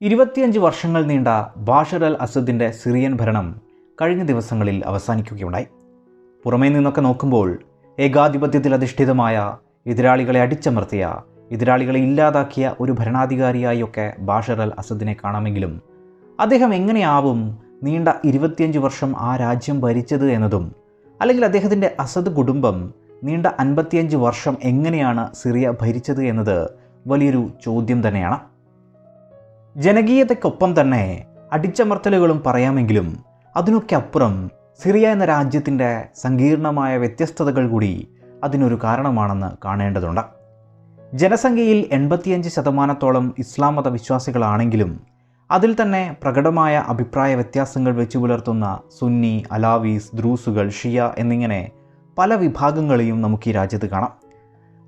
ഇരുപത്തിയഞ്ച് വർഷങ്ങൾ നീണ്ട ബാഷർ അൽ അസദിന്റെ സിറിയൻ ഭരണം കഴിഞ്ഞ ദിവസങ്ങളിൽ അവസാനിക്കുകയുണ്ടായി. പുറമേ നിന്നൊക്കെ നോക്കുമ്പോൾ ഏകാധിപത്യത്തിൽ അധിഷ്ഠിതമായ എതിരാളികളെ അടിച്ചമർത്തിയ എതിരാളികളെ ഇല്ലാതാക്കിയ ഒരു ഭരണാധികാരിയായൊക്കെ ബാഷർ അൽ അസദിനെ കാണാമെങ്കിലും അദ്ദേഹം എങ്ങനെയാവും നീണ്ട ഇരുപത്തിയഞ്ച് വർഷം ആ രാജ്യം ഭരിച്ചത് എന്നതും അല്ലെങ്കിൽ അദ്ദേഹത്തിന്റെ അസദ് കുടുംബം നീണ്ട അൻപത്തിയഞ്ച് വർഷം എങ്ങനെയാണ് സിറിയ ഭരിച്ചത് എന്നത് വലിയൊരു ചോദ്യം തന്നെയാണ്. ജനകീയതയ്ക്കൊപ്പം തന്നെ അടിച്ചമർത്തലുകളും പറയാമെങ്കിലും അതിനൊക്കെ അപ്പുറം സിറിയ എന്ന രാജ്യത്തിന്റെ സങ്കീർണമായ വ്യത്യസ്തതകൾ കൂടി അതിനൊരു കാരണമാണെന്ന് കാണേണ്ടതുണ്ട്. ജനസംഖ്യയിൽ എൺപത്തിയഞ്ച് ശതമാനത്തോളം ഇസ്ലാം മത വിശ്വാസികളാണെങ്കിലും അതിൽ തന്നെ പ്രകടമായ അഭിപ്രായ വ്യത്യാസങ്ങൾ വെച്ചു പുലർത്തുന്ന സുന്നി അലാവീസ് ദ്രൂസുകൾ ഷിയ എന്നിങ്ങനെ പല വിഭാഗങ്ങളെയും നമുക്ക് ഈ രാജ്യത്ത് കാണാം.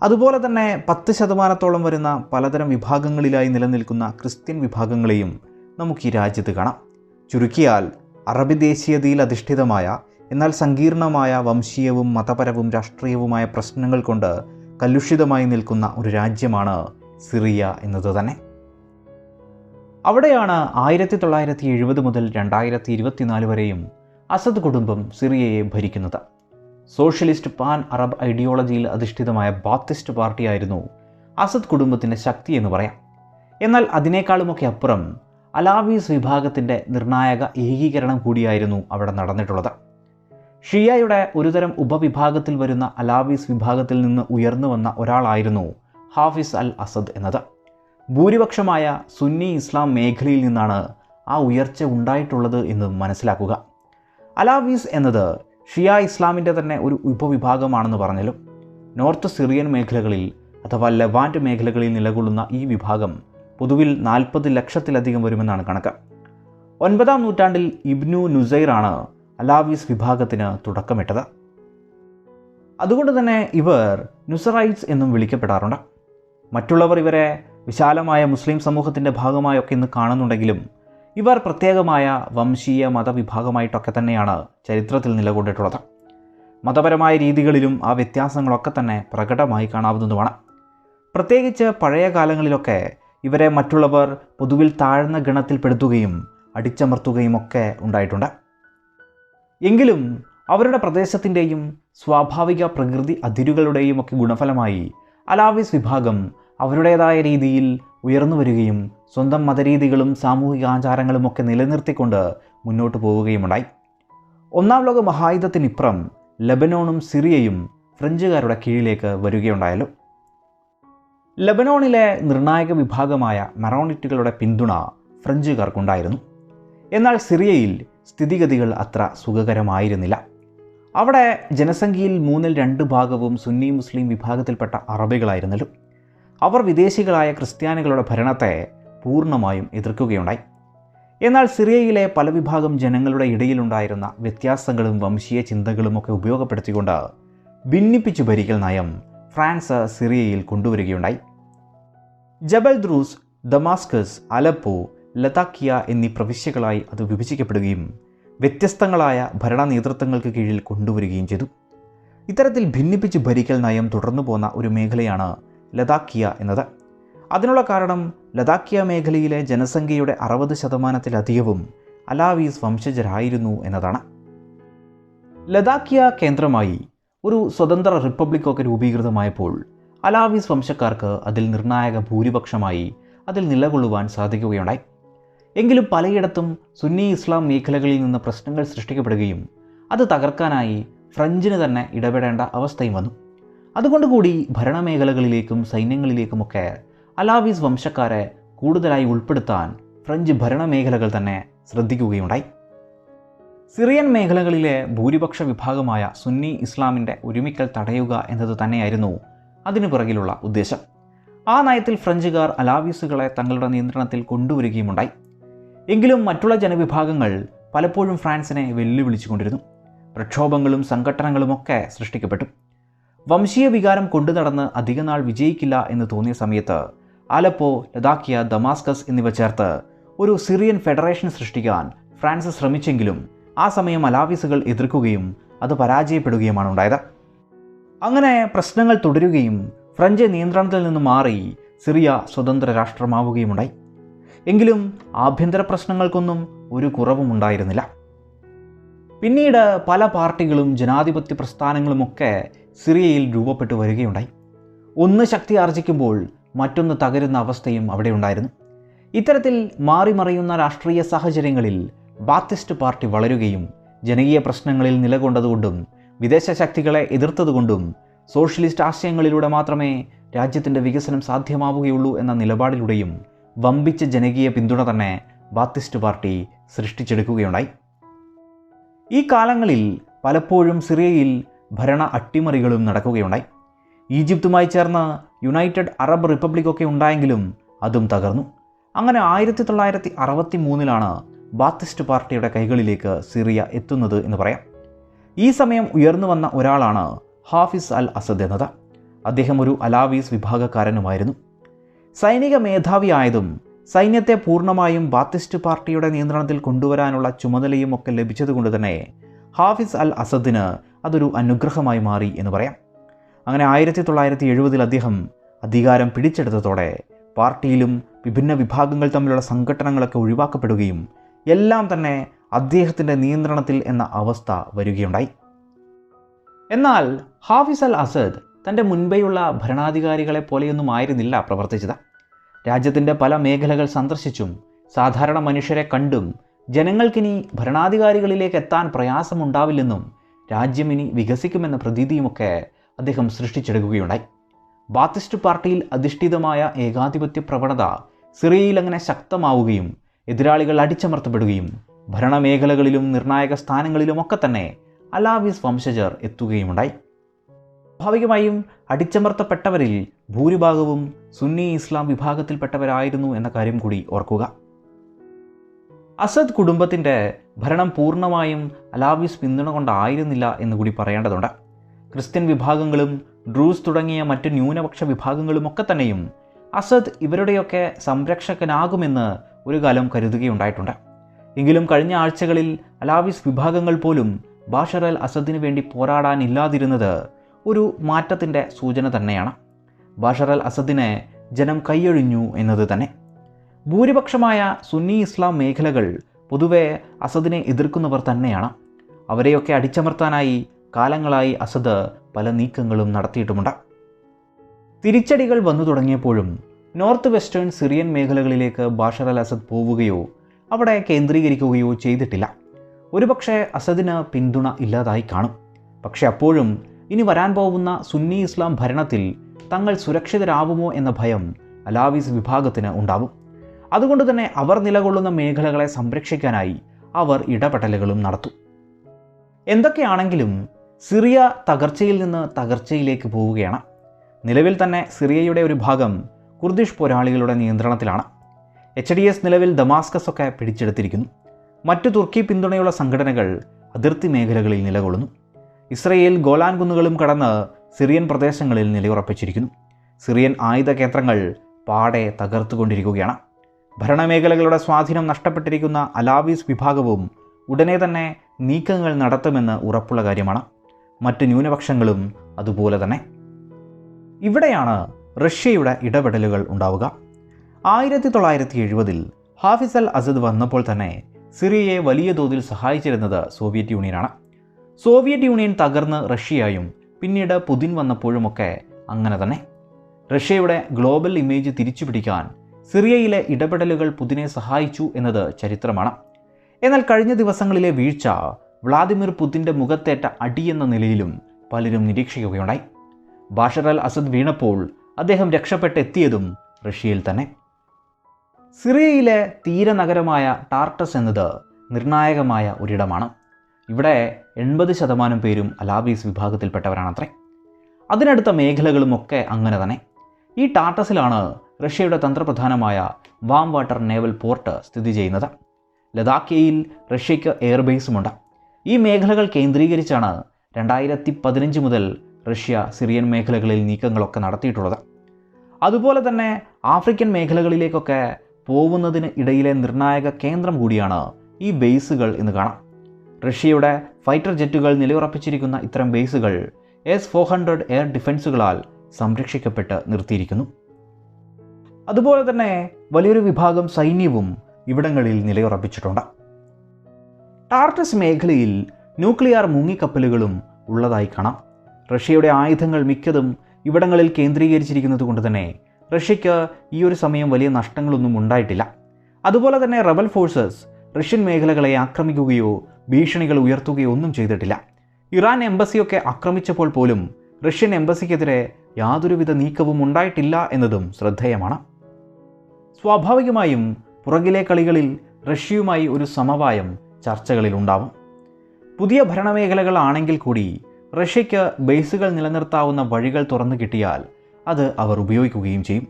അതുപോലെ തന്നെ പത്ത് ശതമാനത്തോളം വരുന്ന പലതരം വിഭാഗങ്ങളിലായി നിലനിൽക്കുന്ന ക്രിസ്ത്യൻ വിഭാഗങ്ങളെയും നമുക്ക് ഈ രാജ്യത്ത് കാണാം. ചുരുക്കിയാൽ അറബി ദേശീയതയിൽ അധിഷ്ഠിതമായ എന്നാൽ സങ്കീർണമായ വംശീയവും മതപരവും രാഷ്ട്രീയവുമായ പ്രശ്നങ്ങൾ കൊണ്ട് കലുഷിതമായി നിൽക്കുന്ന ഒരു രാജ്യമാണ് സിറിയ എന്നത് തന്നെ. അവിടെയാണ് ആയിരത്തി തൊള്ളായിരത്തി എഴുപത് മുതൽ രണ്ടായിരത്തി ഇരുപത്തിനാല് വരെയും അസദ് കുടുംബം സിറിയയെ ഭരിക്കുന്നത്. സോഷ്യലിസ്റ്റ് പാൻ അറബ് ഐഡിയോളജിയിൽ അധിഷ്ഠിതമായ ബാത്തിസ്റ്റ് പാർട്ടിയായിരുന്നു അസദ് കുടുംബത്തിന്റെ ശക്തി എന്ന് പറയാം. എന്നാൽ അതിനേക്കാളുമൊക്കെ അപ്പുറം അലാവീസ് വിഭാഗത്തിന്റെ നിർണായക ഏകീകരണം കൂടിയായിരുന്നു അവിടെ നടന്നിട്ടുള്ളത്. ഷിയയുടെ ഒരുതരം ഉപവിഭാഗത്തിൽ വരുന്ന അലാവീസ് വിഭാഗത്തിൽ നിന്ന് ഉയർന്നു വന്ന ഒരാളായിരുന്നു ഹാഫിസ് അൽ അസദ് എന്നത്. ഭൂരിപക്ഷമായ സുന്നി ഇസ്ലാം മേഖലയിൽ നിന്നാണ് ആ ഉയർച്ച ഉണ്ടായിട്ടുള്ളത് എന്ന് മനസ്സിലാക്കുക. അലാവീസ് എന്നത് ഷിയ ഇസ്ലാമിന്റെ തന്നെ ഒരു ഉപവിഭാഗമാണെന്ന് പറഞ്ഞാലും നോർത്ത് സിറിയൻ മേഖലകളിൽ അഥവാ ലവാൻഡ് മേഖലകളിൽ നിലകൊള്ളുന്ന ഈ വിഭാഗം പൊതുവിൽ നാൽപ്പത് ലക്ഷത്തിലധികം വരുമെന്നാണ് കണക്ക്. ഒൻപതാം നൂറ്റാണ്ടിൽ ഇബ്നു നുസൈറാണ് അലാവീസ് വിഭാഗത്തിന് തുടക്കമിട്ടത്. അതുകൊണ്ട് തന്നെ ഇവർ നുസറൈറ്റ്സ് എന്നും വിളിക്കപ്പെടാറുണ്ട്. മറ്റുള്ളവർ ഇവരെ വിശാലമായ മുസ്ലിം സമൂഹത്തിന്റെ ഭാഗമായൊക്കെ ഇന്ന് കാണുന്നുണ്ടെങ്കിലും ഇവർ പ്രത്യേകമായ വംശീയ മതവിഭാഗമായിട്ടൊക്കെ തന്നെയാണ് ചരിത്രത്തിൽ നിലകൊണ്ടിട്ടുള്ളത്. മതപരമായ രീതികളിലും ആ വ്യത്യാസങ്ങളൊക്കെ തന്നെ പ്രകടമായി കാണാവുന്നതുമാണ്. പ്രത്യേകിച്ച് പഴയ കാലങ്ങളിലൊക്കെ ഇവരെ മറ്റുള്ളവർ പൊതുവിൽ താഴ്ന്ന ഗണത്തിൽപ്പെടുത്തുകയും അടിച്ചമർത്തുകയും ഒക്കെ ഉണ്ടായിട്ടുണ്ട്. എങ്കിലും അവരുടെ പ്രദേശത്തിന്റെയും സ്വാഭാവിക പ്രകൃതി അതിരുകളുടെയും ഒക്കെ ഗുണഫലമായി അലാവിസ് വിഭാഗം അവരുടേതായ രീതിയിൽ ഉയർന്നു വരികയും സ്വന്തം മതരീതികളും സാമൂഹിക ആചാരങ്ങളും ഒക്കെ നിലനിർത്തിക്കൊണ്ട് മുന്നോട്ട് പോവുകയുമുണ്ടായി. ഒന്നാം ലോക മഹായുദ്ധത്തിനിപ്പുറം ലബനോണും സിറിയയും ഫ്രഞ്ചുകാരുടെ കീഴിലേക്ക് വരികയുണ്ടായല്ലോ. ലബനോണിലെ നിർണായക വിഭാഗമായ മറോണിറ്റുകളുടെ പിന്തുണ ഫ്രഞ്ചുകാർക്കുണ്ടായിരുന്നു. എന്നാൽ സിറിയയിൽ സ്ഥിതിഗതികൾ അത്ര സുഖകരമായിരുന്നില്ല. അവിടെ ജനസംഖ്യയിൽ മൂന്നിൽ രണ്ട് ഭാഗവും സുന്നി മുസ്ലിം വിഭാഗത്തിൽപ്പെട്ട അറബികളായിരുന്നല്ലോ. അവർ വിദേശികളായ ക്രിസ്ത്യാനികളുടെ ഭരണത്തെ പൂർണമായും എതിർക്കുകയുണ്ടായി. എന്നാൽ സിറിയയിലെ പല വിഭാഗം ജനങ്ങളുടെ ഇടയിലുണ്ടായിരുന്ന വ്യത്യാസങ്ങളും വംശീയ ചിന്തകളുമൊക്കെ ഉപയോഗപ്പെടുത്തിക്കൊണ്ട് ഭിന്നിപ്പിച്ചു ഭരിക്കൽ നയം ഫ്രാൻസ് സിറിയയിൽ കൊണ്ടുവരികയുണ്ടായി. ജബൽ ദ്രൂസ് ദമാസ്കസ് അലപ്പോ ലതാക്കിയ എന്നീ പ്രവിശ്യകളായി അത് വിഭജിക്കപ്പെടുകയും വ്യത്യസ്തങ്ങളായ ഭരണ നേതൃത്വങ്ങൾക്ക് കീഴിൽ കൊണ്ടുവരികയും ചെയ്തു. ഇത്തരത്തിൽ ഭിന്നിപ്പിച്ച് ഭരിക്കൽ നയം തുടർന്നു പോന്ന ഒരു മേഖലയാണ് ലതാക്കിയ എന്നത്. അതിനുള്ള കാരണം ലതാക്കിയ മേഖലയിലെ ജനസംഖ്യയുടെ അറുപത് ശതമാനത്തിലധികവും അലാവീസ് വംശജരായിരുന്നു എന്നതാണ്. ലതാക്കിയ കേന്ദ്രമായി ഒരു സ്വതന്ത്ര റിപ്പബ്ലിക്കൊക്കെ രൂപീകൃതമായപ്പോൾ അലാവീസ് വംശക്കാർക്ക് അതിൽ നിർണായക ഭൂരിപക്ഷമായി അതിൽ നിലകൊള്ളുവാൻ സാധിക്കുകയുണ്ടായി. എങ്കിലും പലയിടത്തും സുന്നി ഇസ്ലാം മേഖലകളിൽ നിന്ന് പ്രശ്നങ്ങൾ സൃഷ്ടിക്കപ്പെടുകയും അത് തകർക്കാനായി ഫ്രഞ്ചിന് തന്നെ ഇടപെടേണ്ട അവസ്ഥയും വന്നു. അതുകൊണ്ടുകൂടി ഭരണമേഖലകളിലേക്കും സൈന്യങ്ങളിലേക്കുമൊക്കെ അലാവീസ് വംശക്കാരെ കൂടുതലായി ഉൾപ്പെടുത്താൻ ഫ്രഞ്ച് ഭരണമേഖലകൾ തന്നെ ശ്രദ്ധിക്കുകയുണ്ടായി. സിറിയൻ മേഖലകളിലെ ഭൂരിപക്ഷ വിഭാഗമായ സുന്നി ഇസ്ലാമിന്റെ ഒരുമിക്കൽ തടയുക എന്നത് തന്നെയായിരുന്നു അതിനു പിറകിലുള്ള ഉദ്ദേശം. ആ നയത്തിൽ ഫ്രഞ്ചുകാർ അലാവീസുകളെ തങ്ങളുടെ നിയന്ത്രണത്തിൽ കൊണ്ടുവരികയുമുണ്ടായി. എങ്കിലും മറ്റുള്ള ജനവിഭാഗങ്ങൾ പലപ്പോഴും ഫ്രാൻസിനെ വെല്ലുവിളിച്ചുകൊണ്ടിരുന്നു. പ്രക്ഷോഭങ്ങളും സംഘട്ടനങ്ങളുമൊക്കെ സൃഷ്ടിക്കപ്പെട്ടു. വംശീയ വികാരം കൊണ്ടു നടന്ന് അധികനാൾ വിജയിക്കില്ല എന്ന് തോന്നിയ സമയത്ത് അലപ്പോ ലദാക്കിയ ദമാസ്കസ് എന്നിവ ചേർത്ത് ഒരു സിറിയൻ ഫെഡറേഷൻ സൃഷ്ടിക്കാൻ ഫ്രാൻസ് ശ്രമിച്ചെങ്കിലും ആ സമയം അലാവിസുകൾ എതിർക്കുകയും അത് പരാജയപ്പെടുകയുമാണ് ഉണ്ടായത്. അങ്ങനെ പ്രശ്നങ്ങൾ തുടരുകയും ഫ്രഞ്ച് നിയന്ത്രണത്തിൽ നിന്ന് മാറി സിറിയ സ്വതന്ത്ര രാഷ്ട്രമാവുകയുമുണ്ടായി. എങ്കിലും ആഭ്യന്തര പ്രശ്നങ്ങൾക്കൊന്നും ഒരു കുറവും ഉണ്ടായിരുന്നില്ല പിന്നീട് പല പാർട്ടികളും ജനാധിപത്യ പ്രസ്ഥാനങ്ങളുമൊക്കെ സിറിയയിൽ രൂപപ്പെട്ടു വരികയുണ്ടായി. ഒന്ന് ശക്തി ആർജിക്കുമ്പോൾ മറ്റൊന്ന് തകരുന്ന അവസ്ഥയും അവിടെ ഉണ്ടായിരുന്നു. ഇത്തരത്തിൽ മാറിമറിയുന്ന രാഷ്ട്രീയ സാഹചര്യങ്ങളിൽ ബാത്തിസ്റ്റ് പാർട്ടി വളരുകയും ജനകീയ പ്രശ്നങ്ങളിൽ നിലകൊണ്ടതുകൊണ്ടും വിദേശ ശക്തികളെ എതിർത്തതുകൊണ്ടും സോഷ്യലിസ്റ്റ് ആശയങ്ങളിലൂടെ മാത്രമേ രാജ്യത്തിന്റെ വികസനം സാധ്യമാവുകയുള്ളൂ എന്ന നിലപാടിലൂടെയും വമ്പിച്ച ജനകീയ പിന്തുണ തന്നെ ബാത്തിസ്റ്റ് പാർട്ടി സൃഷ്ടിച്ചെടുക്കുകയുണ്ടായി. ഈ കാലങ്ങളിൽ പലപ്പോഴും സിറിയയിൽ ഭരണ അട്ടിമറികളും നടക്കുകയുണ്ടായി. ഈജിപ്തുമായി ചേർന്ന യുണൈറ്റഡ് അറബ് റിപ്പബ്ലിക് ഒക്കെ ഉണ്ടായെങ്കിലും അതും തകർന്നു. അങ്ങനെ ആയിരത്തി തൊള്ളായിരത്തി അറുപത്തി മൂന്നിലാണ് ബാത്തിസ്റ്റ് പാർട്ടിയുടെ കൈകളിലേക്ക് സിറിയ എത്തുന്നത് എന്ന് പറയാം. ഈ സമയം ഉയർന്നു വന്ന ഒരാളാണ് ഹാഫിസ് അൽ അസദ് എന്നത്. അദ്ദേഹം ഒരു അലാവീസ് വിഭാഗക്കാരനുമായിരുന്നു. സൈനിക മേധാവിയായതും സൈന്യത്തെ പൂർണമായും ബാത്തിസ്റ്റ് പാർട്ടിയുടെ നിയന്ത്രണത്തിൽ കൊണ്ടുവരാനുള്ള ചുമതലയും ഒക്കെ ലഭിച്ചതുകൊണ്ട് തന്നെ ഹാഫിസ് അൽ അസദിന് അതൊരു അനുഗ്രഹമായി മാറി എന്ന് പറയാം. അങ്ങനെ ആയിരത്തി തൊള്ളായിരത്തി എഴുപതിൽ അദ്ദേഹം അധികാരം പിടിച്ചെടുത്തതോടെ പാർട്ടിയിലും വിഭിന്ന വിഭാഗങ്ങൾ തമ്മിലുള്ള സംഘടനകളൊക്കെ ഒഴിവാക്കപ്പെടുകയും എല്ലാം തന്നെ അദ്ദേഹത്തിന്റെ നിയന്ത്രണത്തിൽ എന്ന അവസ്ഥ വരികയുണ്ടായി. എന്നാൽ ഹാഫിസ് അൽ അസദ് തന്റെ മുൻപേയുള്ള ഭരണാധികാരികളെ പോലെയൊന്നും ആയിരുന്നില്ല പ്രവർത്തിച്ചത്. രാജ്യത്തിന്റെ പല മേഖലകൾ സന്ദർശിച്ചും സാധാരണ മനുഷ്യരെ കണ്ടും ജനങ്ങൾക്കിനി ഭരണാധികാരികളിലേക്ക് എത്താൻ പ്രയാസമുണ്ടാവില്ലെന്നും രാജ്യം ഇനി വികസിക്കുമെന്ന പ്രതീതിയുമൊക്കെ അദ്ദേഹം സൃഷ്ടിച്ചെടുക്കുകയുണ്ടായി. ബാത്തിസ്റ്റ് പാർട്ടിയിൽ അധിഷ്ഠിതമായ ഏകാധിപത്യ പ്രവണത സിറിയയിൽ അങ്ങനെ ശക്തമാവുകയും എതിരാളികൾ അടിച്ചമർത്തപ്പെടുകയും ഭരണമേഖലകളിലും നിർണായക സ്ഥാനങ്ങളിലുമൊക്കെ തന്നെ അലാവിസ് വംശജർ എത്തുകയുമുണ്ടായി. സ്വാഭാവികമായും അടിച്ചമർത്തപ്പെട്ടവരിൽ ഭൂരിഭാഗവും സുന്നി ഇസ്ലാം വിഭാഗത്തിൽപ്പെട്ടവരായിരുന്നു എന്ന കാര്യം കൂടി ഓർക്കുക. അസദ് കുടുംബത്തിന്റെ ഭരണം പൂർണമായും അലാവിസ് പിന്തുണ കൊണ്ടായിരുന്നില്ല എന്ന് കൂടി പറയേണ്ടതുണ്ട്. ക്രിസ്ത്യൻ വിഭാഗങ്ങളും ഡ്രൂസ് തുടങ്ങിയ മറ്റ് ന്യൂനപക്ഷ വിഭാഗങ്ങളുമൊക്കെ തന്നെയും അസദ് ഇവരുടെയൊക്കെ സംരക്ഷകനാകുമെന്ന് ഒരു കാലം കരുതുകയുണ്ടായിട്ടുണ്ട്. എങ്കിലും കഴിഞ്ഞ ആഴ്ചകളിൽ അലാവിസ് വിഭാഗങ്ങൾ പോലും ബാഷർ അൽ അസദിന് വേണ്ടി പോരാടാനില്ലാതിരുന്നത് ഒരു മാറ്റത്തിന്റെ സൂചന തന്നെയാണ്. ബാഷർ അൽ അസദിനെ ജനം കൈയൊഴിഞ്ഞു എന്നത് തന്നെ. ഭൂരിപക്ഷമായ സുന്നി ഇസ്ലാം മേഖലകൾ പൊതുവെ അസദിനെ എതിർക്കുന്നവർ തന്നെയാണ്. അവരെയൊക്കെ അടിച്ചമർത്താനായി കാലങ്ങളായി അസദ് പല നീക്കങ്ങളും നടത്തിയിട്ടുമുണ്ട്. തിരിച്ചടികൾ വന്നു തുടങ്ങിയപ്പോഴും നോർത്ത് വെസ്റ്റേൺ സിറിയൻ മേഖലകളിലേക്ക് ബാഷർ അൽ അസദ് പോവുകയോ അവിടെ കേന്ദ്രീകരിക്കുകയോ ചെയ്തിട്ടില്ല. ഒരുപക്ഷെ അസദിന് പിന്തുണ ഇല്ലാതായി കാണും. പക്ഷെ അപ്പോഴും ഇനി വരാൻ പോകുന്ന സുന്നി ഇസ്ലാം ഭരണത്തിൽ തങ്ങൾ സുരക്ഷിതരാവുമോ എന്ന ഭയം അലാവീസ് വിഭാഗത്തിന് ഉണ്ടാവും. അതുകൊണ്ട് തന്നെ അവർ നിലകൊള്ളുന്ന മേഖലകളെ സംരക്ഷിക്കാനായി അവർ ഇടപെടലുകളും നടത്തും. എന്തൊക്കെയാണെങ്കിലും സിറിയ തകർച്ചയിൽ നിന്ന് തകർച്ചയിലേക്ക് പോവുകയാണ്. നിലവിൽ തന്നെ സിറിയയുടെ ഒരു ഭാഗം കുർദിഷ് പോരാളികളുടെ നിയന്ത്രണത്തിലാണ്. എച്ച് ഡി എസ് നിലവിൽ ദമാസ്കസ് ഒക്കെ പിടിച്ചെടുത്തിരിക്കുന്നു. മറ്റു തുർക്കി പിന്തുണയുള്ള സംഘടനകൾ അതിർത്തി മേഖലകളിൽ നിലകൊള്ളുന്നു. ഇസ്രയേൽ ഗോലാൻ കുന്നുകളും കടന്ന് സിറിയൻ പ്രദേശങ്ങളിൽ നിലയുറപ്പിച്ചിരിക്കുന്നു. സിറിയൻ ആയുധ കേന്ദ്രങ്ങൾ പാടെ തകർത്തുകൊണ്ടിരിക്കുകയാണ്. ഭരണമേഖലകളുടെ സ്വാധീനം നഷ്ടപ്പെട്ടിരിക്കുന്ന അലാവീസ് വിഭാഗവും ഉടനെ തന്നെ നീക്കങ്ങൾ നടത്തുമെന്ന് ഉറപ്പുള്ള കാര്യമാണ്. മറ്റ് ന്യൂനപക്ഷങ്ങളും അതുപോലെ തന്നെ. ഇവിടെയാണ് റഷ്യയുടെ ഇടപെടലുകൾ ഉണ്ടാവുക. ആയിരത്തി തൊള്ളായിരത്തി എഴുപതിൽ ഹാഫിസ് അൽ അസദ് വന്നപ്പോൾ തന്നെ സിറിയയെ വലിയ തോതിൽ സഹായിച്ചിരുന്നത് സോവിയറ്റ് യൂണിയനാണ്. സോവിയറ്റ് യൂണിയൻ തകർന്ന് റഷ്യയായും പിന്നീട് പുതിൻ വന്നപ്പോഴുമൊക്കെ അങ്ങനെ തന്നെ. റഷ്യയുടെ ഗ്ലോബൽ ഇമേജ് തിരിച്ചുപിടിക്കാൻ സിറിയയിലെ ഇടപെടലുകൾ പുതിനെ സഹായിച്ചു എന്നത് ചരിത്രമാണ്. എന്നാൽ കഴിഞ്ഞ ദിവസങ്ങളിലെ വീഴ്ച വ്ളാദിമിർ പുതിന്റെ മുഖത്തേറ്റ അടിയെന്ന നിലയിലും പലരും നിരീക്ഷിക്കുകയുണ്ടായി. ബാഷർ അൽ അസദ് വീണപ്പോൾ അദ്ദേഹം രക്ഷപ്പെട്ടെത്തിയതും റഷ്യയിൽ തന്നെ. സിറിയയിലെ തീരനഗരമായ ടാർട്ടസ് എന്നത് നിർണായകമായ ഒരിടമാണ്. ഇവിടെ എൺപത് ശതമാനം പേരും അലാബീസ് വിഭാഗത്തിൽപ്പെട്ടവരാണത്രേ. അതിനടുത്ത മേഖലകളുമൊക്കെ അങ്ങനെ തന്നെ. ഈ ടാർട്ടസിലാണ് റഷ്യയുടെ തന്ത്രപ്രധാനമായ വാം വാട്ടർ നേവൽ പോർട്ട് സ്ഥിതി ചെയ്യുന്നത്. ലഡാക്കിയയിൽ റഷ്യയ്ക്ക് എയർബേസുമുണ്ട് ഈ മേഖലകൾ കേന്ദ്രീകരിച്ചാണ് രണ്ടായിരത്തി പതിനഞ്ച് മുതൽ റഷ്യ സിറിയൻ മേഖലകളിൽ നീക്കങ്ങളൊക്കെ നടത്തിയിട്ടുള്ളത്. അതുപോലെ തന്നെ ആഫ്രിക്കൻ മേഖലകളിലേക്കൊക്കെ പോകുന്നതിന് ഇടയിലെ നിർണായക കേന്ദ്രം കൂടിയാണ് ഈ ബേസുകൾ എന്ന് കാണാം. റഷ്യയുടെ ഫൈറ്റർ ജെറ്റുകൾ നിലയുറപ്പിച്ചിരിക്കുന്ന ഇത്തരം ബേസുകൾ എസ് ഫോർ ഹൺഡ്രഡ് എയർ ഡിഫൻസുകളാൽ സംരക്ഷിക്കപ്പെട്ട് നിർത്തിയിരിക്കുന്നു. അതുപോലെ തന്നെ വലിയൊരു വിഭാഗം സൈന്യവും ഇവിടങ്ങളിൽ നിലയുറപ്പിച്ചിട്ടുണ്ട്. ടാർട്ടസ് മേഖലയിൽ ന്യൂക്ലിയർ മുങ്ങിക്കപ്പലുകളും ഉള്ളതായി കാണാം. റഷ്യയുടെ ആയുധങ്ങൾ മിക്കതും ഇവിടങ്ങളിൽ കേന്ദ്രീകരിച്ചിരിക്കുന്നത് കൊണ്ട് തന്നെ റഷ്യയ്ക്ക് ഈ ഒരു സമയം വലിയ നഷ്ടങ്ങളൊന്നും ഉണ്ടായിട്ടില്ല. അതുപോലെ തന്നെ റബൽ ഫോഴ്സസ് റഷ്യൻ മേഖലകളെ ആക്രമിക്കുകയോ ഭീഷണികൾ ഉയർത്തുകയോ ഒന്നും ചെയ്തിട്ടില്ല. ഇറാൻ എംബസിയൊക്കെ ആക്രമിച്ചപ്പോൾ പോലും റഷ്യൻ എംബസിക്കെതിരെ യാതൊരുവിധ നീക്കവും ഉണ്ടായിട്ടില്ല എന്നതും ശ്രദ്ധേയമാണ്. സ്വാഭാവികമായും പുറകിലെ കളികളിൽ റഷ്യയുമായി ഒരു സമവായം ചർച്ചകളിൽ ഉണ്ടാവും. പുതിയ ഭരണമേഖലകളാണെങ്കിൽ കൂടി റഷ്യയ്ക്ക് ബേസുകൾ നിലനിർത്താവുന്ന വഴികൾ തുറന്നു കിട്ടിയാൽ അത് അവർ ഉപയോഗിക്കുകയും ചെയ്യും.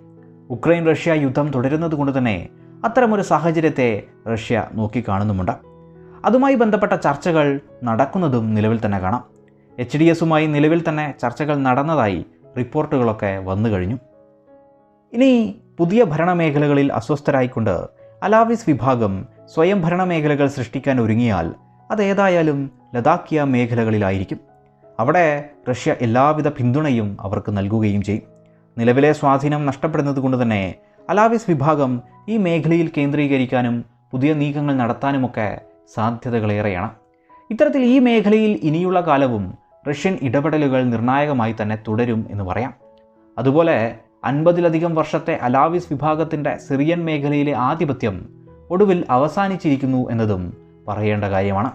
ഉക്രൈൻ റഷ്യ യുദ്ധം തുടരുന്നത് കൊണ്ട് തന്നെ അത്തരമൊരു സാഹചര്യത്തെ റഷ്യ നോക്കിക്കാണുന്നുമുണ്ട്. അതുമായി ബന്ധപ്പെട്ട ചർച്ചകൾ നടക്കുന്നതും നിലവിൽ തന്നെ കാണാം. എച്ച് ഡി എസുമായി നിലവിൽ തന്നെ ചർച്ചകൾ നടന്നതായി റിപ്പോർട്ടുകളൊക്കെ വന്നു കഴിഞ്ഞു. ഇനി പുതിയ ഭരണമേഖലകളിൽ അസ്വസ്ഥരായിക്കൊണ്ട് അലാവിസ് വിഭാഗം സ്വയം ഭരണമേഖലകൾ സൃഷ്ടിക്കാൻ ഒരുങ്ങിയാൽ അതേതായാലും ലഡാക്കിയ മേഖലകളിലായിരിക്കും. അവിടെ റഷ്യ എല്ലാവിധ പിന്തുണയും അവർക്ക് നൽകുകയും ചെയ്യും. നിലവിലെ സ്വാധീനം നഷ്ടപ്പെടുന്നത് കൊണ്ട് തന്നെ അലാവിസ് വിഭാഗം ഈ മേഖലയിൽ കേന്ദ്രീകരിക്കാനും പുതിയ നീക്കങ്ങൾ നടത്താനുമൊക്കെ സാധ്യതകളേറെയാണ്. ഇത്തരത്തിൽ ഈ മേഖലയിൽ ഇനിയുള്ള കാലവും റഷ്യൻ ഇടപെടലുകൾ നിർണായകമായി തന്നെ തുടരും എന്ന് പറയാം. അതുപോലെ അൻപതിലധികം വർഷത്തെ അലാവിസ് വിഭാഗത്തിന്റെ സിറിയൻ മേഖലയിലെ ആധിപത്യം ഒടുവിൽ അവസാനിച്ചിരിക്കുന്നു എന്നതും പറയേണ്ട കാര്യമാണ്.